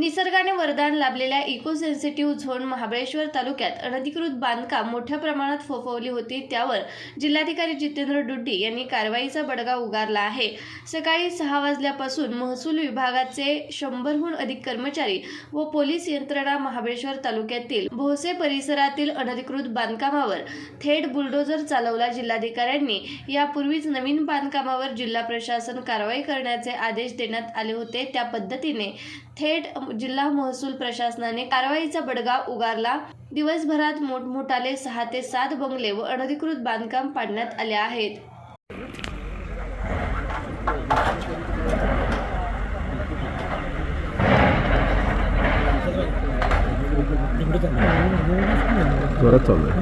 निसर्गाने वरदान लाभलेल्या इको सेन्सिटिव्ह झोन महाबळेश्वर तालुक्यात अनधिकृत बांधकाम मोठ्या प्रमाणात फोफवली होती. त्यावर जिल्हाधिकारी जितेंद्र डुड्डी यांनी कारवाईचा बडगा उगारला आहे. सकाळी सहा वाजल्यापासून महसूल विभागाचे शंभरहून अधिक कर्मचारी व पोलीस यंत्रणा महाबळेश्वर तालुक्यातील भोसे परिसरातील अनधिकृत बांधकामावर थेट बुलडोजर चालवला जिल्हाधिकाऱ्यांनी. यापूर्वीच नवीन बांधकामावर जिल्हा प्रशासन कारवाई करण्याचे आदेश देण्यात आले होते. त्या पद्धतीने थेट जिल्हा महसूल प्रशासनाने कारवाईचा बडगा उगारला. दिवसभरात मोठमोठाले सहा ते सात बंगले व अनधिकृत बांधकाम पाडण्यात आले आहेत. जोरात चालू आहे.